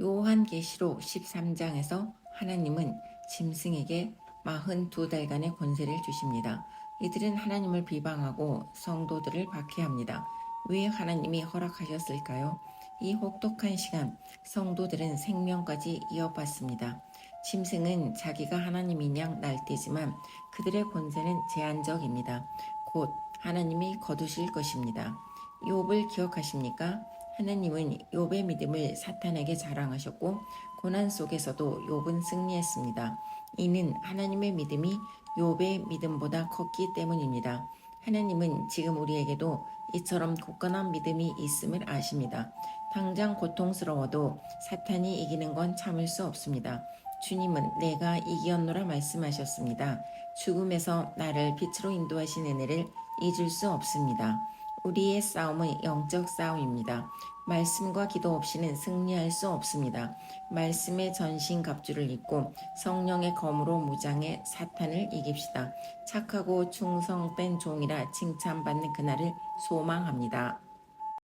요한계시록 13장에서 하나님은 짐승에게 42달간의 권세를 주십니다. 이들은 하나님을 비방하고 성도들을 박해합니다. 왜 하나님이 허락하셨을까요? 이 혹독한 시간, 성도들은 생명까지 이어받습니다. 짐승은 자기가 하나님인 양 날뛰지만 그들의 권세는 제한적입니다. 곧 하나님이 거두실 것입니다. 욥을 기억하십니까? 하나님은 욥의 믿음을 사탄에게 자랑하셨고 고난 속에서도 욥은 승리했습니다. 이는 하나님의 믿음이 욥의 믿음보다 컸기 때문입니다. 하나님은 지금 우리에게도 이처럼 굳건한 믿음이 있음을 아십니다. 당장 고통스러워도 사탄이 이기는 건 참을 수 없습니다. 주님은 내가 이기었노라 말씀하셨습니다. 죽음에서 나를 빛으로 인도하신 은혜를 잊을 수 없습니다. 우리의 싸움은 영적 싸움입니다. 말씀과 기도 없이는 승리할 수 없습니다. 말씀의 전신 갑주를 입고 성령의 검으로 무장해 사탄을 이깁시다. 착하고 충성된 종이라 칭찬받는 그날을 소망합니다.